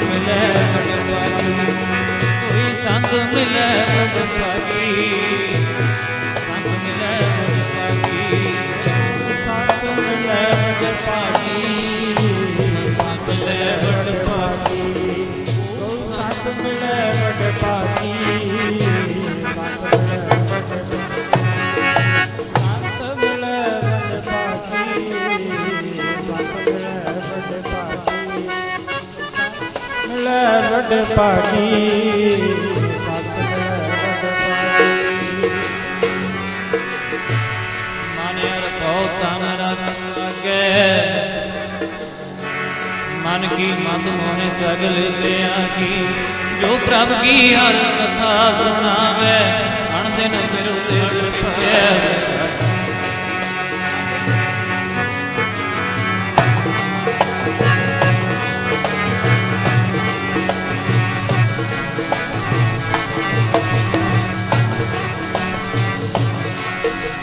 ਮਿਲੇ ਬੜ ਸੁਆਗੀ ਕੋਈ ਸੰਤ ਮਿਲੇ ਬੜ ਸੁਆਗੀ ਮਿਲੇ ਵਡ ਭਾਗੀ ਮਨ ਰਖੋ ਤਨ ਰਖ ਅਗੇ ਮਨ ਕੀ ਜੋ ਪ੍ਰਭ ਕੀ ਹਰ ਕਥਾ ਸੁਣਾਵੇ ਅਣ ਦਿਨ ਫਿਰ ਉਤੇ ਪਏ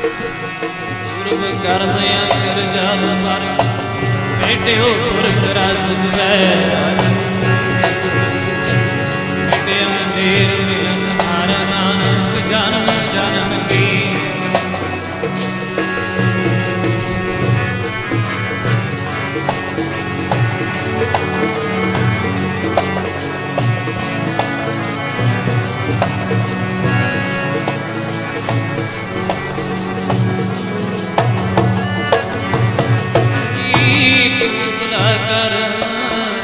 ਗੁਰਬ ਕਰਮ ਅੰਕਰ ਜਬ ਮਰ ਬੇਟਿਓ ਪੁਰਖ ਰਸ ਵੈ ਭਲਾ ਕਰ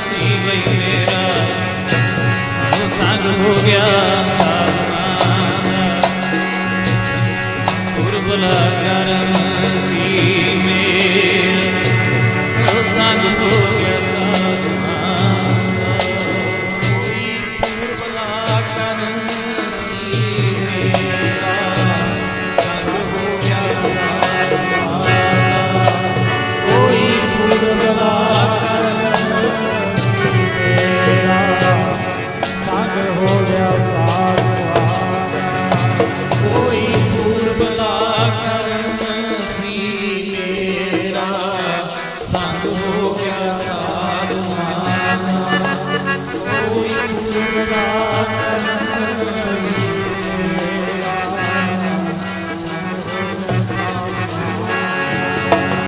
ਸੀ ਮੇਰਾ। ਮਨ ਸੰਗ ਹੋ ਗਿਆ। the